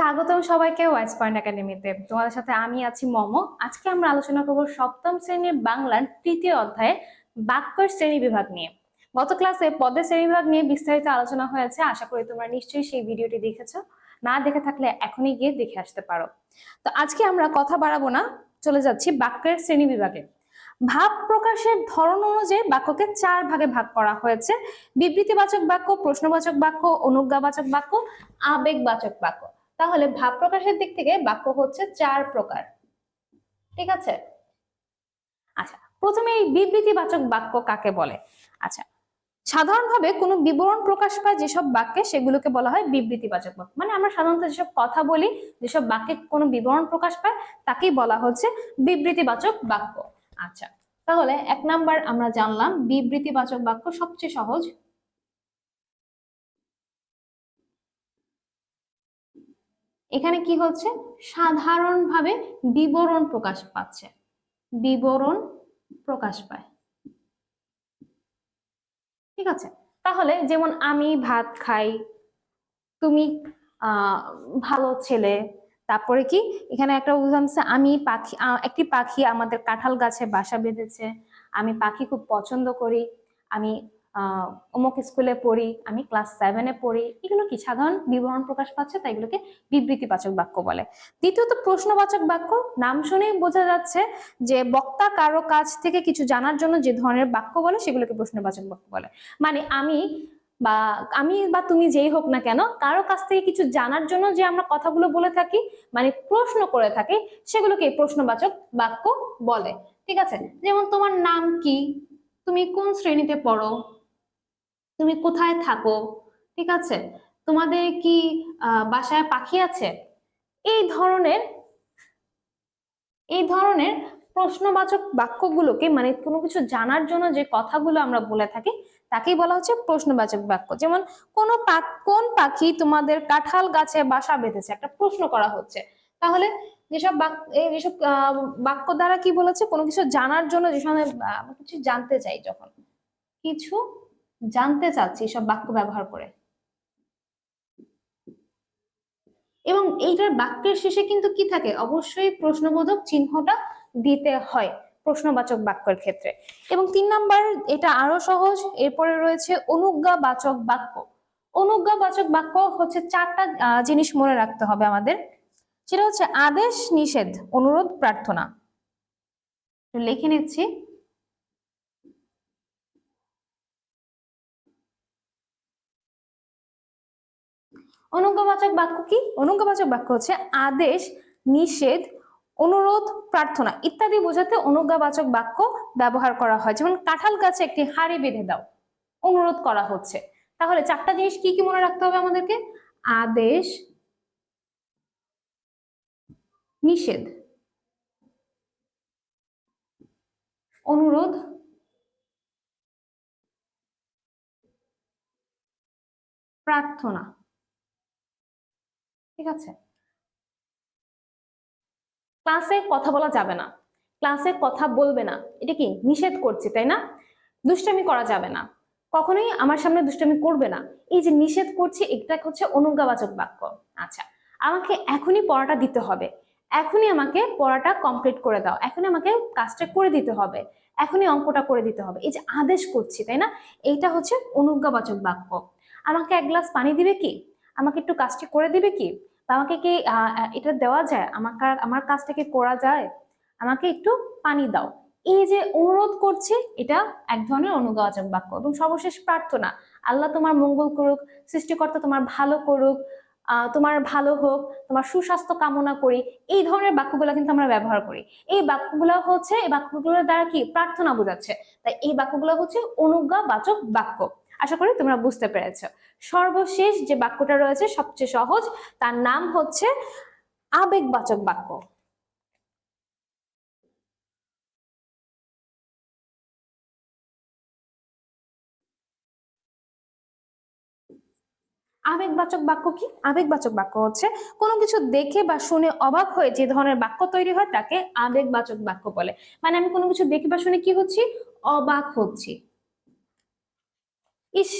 স্বাগতম সবাইকে wise point একাডেমিতে তোমাদের সাথে আমি আছি মম। আজকে আমরা আলোচনা করব সপ্তম শ্রেণির বাংলার তৃতীয় অধ্যায়ে বাক্যের শ্রেণি বিভাগ নিয়ে। গত ক্লাসে পদের শ্রেণি বিভাগ নিয়ে বিস্তারিত আলোচনা হয়েছে। আশা করি তোমরা নিশ্চয়ই সেই ভিডিওটি দেখেছ। না দেখে থাকলে এখনই গিয়ে দেখে আসতে পারো। তো আজকে আমরা কথা বাড়াবো না, চলে যাচ্ছি বাক্যের শ্রেণি বিভাগে। ভাব প্রকাশের ধরন অনুযায়ী বাক্যকে চার ভাগে ভাগ করা হয়েছে। বিবৃতিবাচক বাক্য, প্রশ্নবাচক বাক্য, অনুজ্ঞাবাচক বাক্য, আবেগবাচক বাক্য। তাহলে ভাব প্রকাশের দিক থেকে বাক্য হচ্ছে চার প্রকার। ঠিক আছে? আচ্ছা প্রথমে এই বিবৃতিবাচক বাক্য কাকে বলে? আচ্ছা সাধারণভাবে কোনো বিবরণ প্রকাশ পায় যেসব বাক্যে সেগুলোকে বলা হয় বিবৃতিবাচক বাক্য। মানে আমরা সাধারণত যেসব কথা বলি, যেসব বাক্যে কোনো বিবরণ প্রকাশ পায়, তাকেই বলা হচ্ছে বিবৃতিবাচক বাক্য। আচ্ছা তাহলে এক নাম্বার আমরা জানলাম বিবৃতিবাচক বাক্য সবচেয়ে সহজ এখানে কি হচ্ছে? সাধারণভাবে বিবরণ প্রকাশ পাচ্ছে। বিবরণ প্রকাশ পায়। ঠিক আছে? তাহলে যেমন আমি ভাত খাই, তুমি ভালো ছেলে, তারপরে কি? এখানে একটা উদাহরণ আমি পাখি একটি পাখি আমাদের কাঁঠাল গাছে বাসা বেঁধেছে, আমি পাখি খুব পছন্দ করি, আমি অমুক স্কুলে পড়ি, আমি ক্লাস সেভেনে পড়ি, এগুলো কি সাধারণ বিবরণ প্রকাশ পাচ্ছে? তাই এগুলোকে বিবৃতিবাচক বাক্য বলে। দ্বিতীয়ত প্রশ্নবাচক বাক্য, নাম শুনেই বোঝা যাচ্ছে যে বক্তা কারও কাছ থেকে কিছু জানার জন্য যে ধরনের বাক্য বলে, সেগুলোকে প্রশ্নবাচক বাক্য বলে। মানে আমি বা আমি বা তুমি যেই হোক না কেন, কারও কাছ থেকে কিছু জানার জন্য যে আমরা কথাগুলো বলে থাকি মানে প্রশ্ন করে থাকি, সেগুলোকে প্রশ্নবাচক বাক্য বলে। ঠিক আছে? যেমন তোমার নাম কি? তুমি কোন শ্রেণীতে পড়ো? তুমি কোথায় থাকো? ঠিক আছে? তোমাদের কি বাসায় পাখি আছে? এই ধরনের এই ধরনের প্রশ্নবাচক বাক্যগুলোকে মানে কোনো কিছু জানার জন্য যে কথাগুলো আমরা বলে থাকি, তাকেই বলা হচ্ছে প্রশ্নবাচক বাক্য। যেমন, কোন কোন পাখি তোমাদের কাঁঠাল গাছে বাসা বেঁধেছে? একটা প্রশ্ন করা হচ্ছে। তাহলে যেসব যেসব বাক্য দ্বারা কি বলেছে? কোনো কিছু জানার জন্য যে সময় কিছু জানতে চাই যখন। কিছু জানতে চাচ্ছি সব বাক্য ব্যবহার করে। এবং এইটার বাক্যের শেষে কিন্তু কি থাকে? অবশ্যই প্রশ্নবোধক চিহ্নটা দিতে হয় প্রশ্নবাচক বাক্যের ক্ষেত্রে। এবং তিন নাম্বার, এটা আরও সহজ, এরপরে রয়েছে অনুজ্ঞাবাচক বাক্য। অনুজ্ঞাবাচক বাক্য হচ্ছে চারটা জিনিস মনে রাখতে হবে আমাদের। সেটা হচ্ছে আদেশ, নিষেধ, অনুরোধ, প্রার্থনা। লিখে নিচ্ছি। অনুজ্ঞাবাচক বাক্য কি? অনুজ্ঞাবাচক বাক্য হচ্ছে আদেশ, নিষেধ, অনুরোধ, প্রার্থনা ইত্যাদি বোঝাতে অনুজ্ঞাবাচক বাক্য ব্যবহার করা হয়। যেমন কাঁঠাল গাছে একটি হাড়ি বেঁধে দাও, অনুরোধ করা হচ্ছে। তাহলে চারটা জিনিস কি কি মনে রাখতে হবে আমাদেরকে? আদেশ, নিষেধ, অনুরোধ, প্রার্থনা। ঠিক আছে? ক্লাসে কথা বলা যাবে না। ক্লাসে কথা বলবে না। এটা কি? নিষেধ করছি, তাই না? দুষ্টামি করা যাবে না। কখনোই আমার সামনে দুষ্টামি করবে না। এই যে নিষেধ করছি, এটা হচ্ছে অনুজ্ঞাবাচক বাক্য। আচ্ছা আমাকে এখনই পড়াটা দিতে হবে। এখনই আমাকে পড়াটা কমপ্লিট করে দাও। এখনই আমাকে কাজটা করে দিতে হবে। এখনই অঙ্কটা করে দিতে হবে। এই যে আদেশ করছি, তাই না? এইটা হচ্ছে অনুজ্ঞাবাচক বাক্য। আমাকে এক গ্লাস পানি দিবে কি? আমাকে একটু কাজটি করে দিবে কি? আমাকে কি এটা দেওয়া যায়? আমাকে, আমার কাজটা কি করা যায়? আমাকে একটু পানি দাও। এই যে অনুরোধ করছে, এটা এক ধরনের অনুজ্ঞাবাচক বাক্য এবং সর্বশেষ প্রার্থনা। আল্লাহ তোমার মঙ্গল করুক, সৃষ্টিকর্তা তোমার ভালো করুক তোমার ভালো হোক, তোমার সুস্বাস্থ্য কামনা করি। এই ধরনের বাক্যগুলো কিন্তু আমরা ব্যবহার করি। এই বাক্যগুলো হচ্ছে, এই বাক্যগুলোর দ্বারা কি? প্রার্থনা বোঝাচ্ছে। তাই এই বাক্যগুলো হচ্ছে অনুজ্ঞাবাচক বাক্য। আশা করি তোমরা বুঝতে পেরেছ। সর্বশেষ যে বাক্যটা রয়েছে সবচেয়ে সহজ, তার নাম হচ্ছে আবেগবাচক বাক্য। আবেগবাচক বাক্য কি? আবেগবাচক বাক্য হচ্ছে কোনো কিছু দেখে বা শুনে অবাক হয়ে যে ধরনের বাক্য তৈরি হয় তাকে আবেগবাচক বাক্য বলে। মানে আমি কোনো কিছু দেখে বা শুনে কি হচ্ছি? অবাক হচ্ছি। ইস,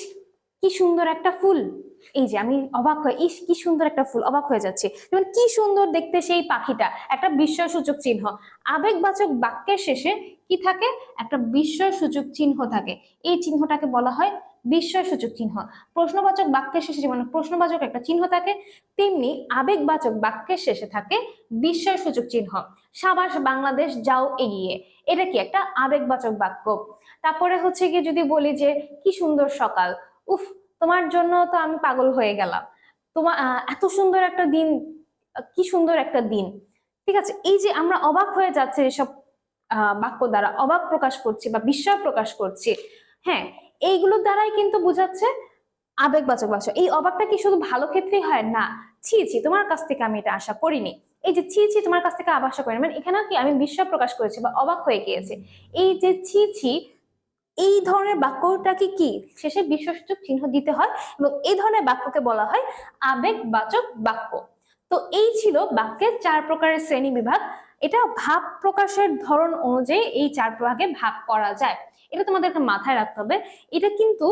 কি সুন্দর একটা ফুল। এই যে আমি অবাক হয়ে, ইস, কি সুন্দর একটা ফুল, অবাক হয়ে যাচ্ছে। যেমন কি সুন্দর দেখতে সেই পাখিটা, একটা বিস্ময়সূচক চিহ্ন। আবেগবাচক বাক্যের শেষে কি থাকে? একটা বিস্ময়সূচক চিহ্ন থাকে। এই চিহ্নটাকে বলা হয় বিস্ময়সূচক চিহ্ন। প্রশ্নবাচক বাক্যের শেষে যেমন প্রশ্নবাচক একটা চিহ্ন থাকে, তেমনি আবেগবাচক বাক্যের শেষে থাকে বিস্ময়সূচক চিহ্ন। সাবাস, বাংলাদেশ, যাও এগিয়ে। এটা কি একটা আবেগবাচক বাক্য? তারপরে হচ্ছে কি যদি বলি যে, কি সুন্দর সকাল। উফ, তোমার জন্য তো আমি পাগল হয়ে গেলাম। তোমার এত সুন্দর একটা দিন, কি সুন্দর একটা দিন। ঠিক আছে, এই যে আমরা অবাক হয়ে যাচ্ছে এসব বাক্য দ্বারা, অবাক প্রকাশ করছি বা বিস্ময় প্রকাশ করছি। হ্যাঁ এইগুলোর দ্বারাই কিন্তু বোঝাচ্ছে আবেগবাচক বাক্য। এই অবাকটা কি শুধু ভালো ক্ষেত্রেই হয়? না। ছি ছি, তোমার কাছ থেকে আমি এটা আশা করিনি। এই যে ছি ছি, তোমার কাছ থেকে আশা করিনি মানে এখানেও কি আমি বিস্ময় প্রকাশ করেছি বা অবাক হয়ে গিয়েছে? এই যে ছি ছি, এই ধরনের বাক্যটাকে কি শেষে বিশ্বসূচক চিহ্ন দিতে হয় এবং এই ধরনের বাক্যকে বলা হয় আবেগবাচক বাক্য। তো এই ছিল বাক্যের চার প্রকারের শ্রেণি বিভাগ। এটা ভাব প্রকাশের ধরন অনুযায়ী এই চার ভাগে ভাগ করা যায়। এটা তোমাদেরকে মাথায় রাখতে হবে। এটা কিন্তু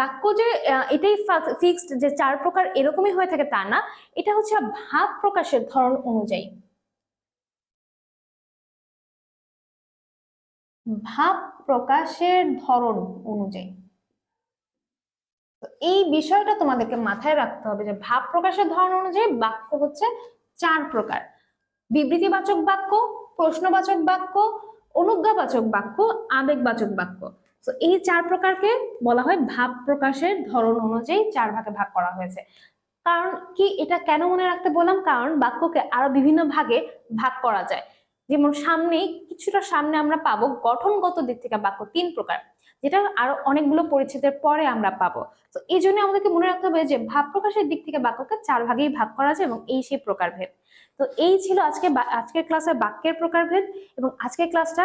বাক্য যে এটাই ফিক্সড যে চার প্রকার এরকমই হয়ে থাকে তা না। এটা হচ্ছে ভাব প্রকাশের ধরন অনুযায়ী। ভাব প্রকাশের ধরন অনুযায়ী। এই বিষয়টা তোমাদেরকে মাথায় রাখতে হবে যে ভাব প্রকাশের ধরন অনুযায়ী বাক্য হচ্ছে চার প্রকার। বিবৃতিবাচক বাক্য, প্রশ্নবাচক বাক্য অনুজ্ঞাবাচক বাক্য, আবেগবাচক বাক্য। তো এই চার প্রকারকে বলা হয় ভাব প্রকাশের ধরন অনুযায়ী চার ভাগে ভাগ করা হয়েছে। কারণ কি এটা কেন মনে রাখতে বললাম? কারণ বাক্যকে আরও বিভিন্ন ভাগে ভাগ করা যায়। যেমন সামনে কিছুটা সামনে আমরা পাবো গঠনগত দিক থেকে বাক্য তিন প্রকার। যেটা আরও অনেকগুলো পরিচ্ছেদের পরে আমরা পাবো। তো এই জন্য আমাদেরকে মনে রাখতে হবে যে ভাব প্রকাশের দিক থেকে বাক্যকে চার ভাগেই ভাগ করা যায় এবং এই সেই প্রকারভেদ। তো এই ছিল আজকে আজকের ক্লাসে বাক্যের প্রকারভেদ এবং আজকের ক্লাসটা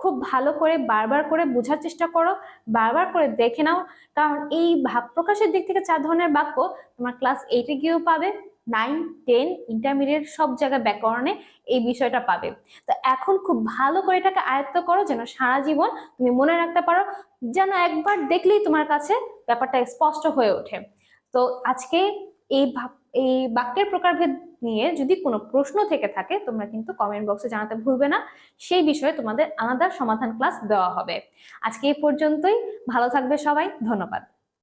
খুব ভালো করে বারবার করে বোঝার চেষ্টা করো, বারবার করে দেখে নাও। কারণ এই ভাব প্রকাশের দিক থেকে চার ধরনের বাক্য তোমার ক্লাস এইটে গিয়েও পাবে। নাইন টেন ইন্টারমিডিয়েট সব জায়গায় ব্যাকরণে এই বিষয়টা পাবে। তো এখন খুব ভালো করে এটাকে আয়ত্ত করো যেন সারা জীবন তুমি মনে রাখতে পারো, যেন একবার দেখলেই তোমার কাছে ব্যাপারটা স্পষ্ট হয়ে ওঠে। তো আজকে এই এই বাক্যের প্রকারভেদ নিয়ে যদি কোনো প্রশ্ন থেকে থাকে, তোমরা কিন্তু কমেন্ট বক্সে জানাতে ভুলবে না। সেই বিষয়ে তোমাদের আলাদা সমাধান ক্লাস দেওয়া হবে। আজকে এই পর্যন্তই। ভালো থাকবে সবাই। ধন্যবাদ।